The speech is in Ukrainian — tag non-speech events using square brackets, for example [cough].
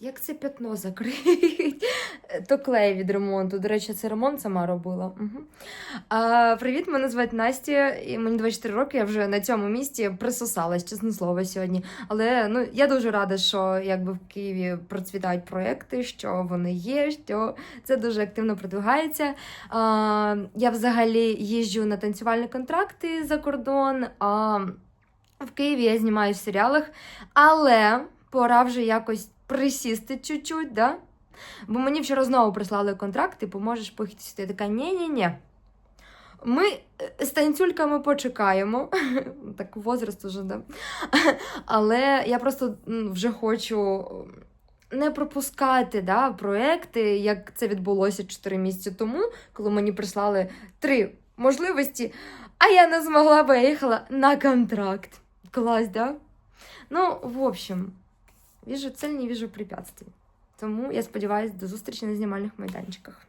як це п'ятно закрить? [laughs] То клей від ремонту. До речі, це ремонт сама робила. Угу. А, привіт, мене звати Настя, і мені 24 роки. Я вже на цьому місці присосалась, чесне слово, сьогодні. Але ну я дуже рада, що якби в Києві процвітають проекти, що вони є, що це дуже активно продвигається. А, я взагалі їжджу на танцювальні контракти за кордон. А в Києві я знімаю в серіалах, але пора вже якось присісти чуть-чуть, да? Бо мені вчора знову прислали контракт, типу, можеш поїхати сюди. Я така, ні-ні-ні. Ми е, з танцюльками почекаємо. [laughs] Так, возраст уже, да. Але я просто вже хочу не пропускати да, проекти, як це відбулося 4 місяці тому, коли мені прислали три можливості, а я не змогла, бо я їхала на контракт. Клас, да? Ну, в общем, вижу цель, не віжу препятствий. Тому я сподіваюся до зустрічі на знімальних майданчиках.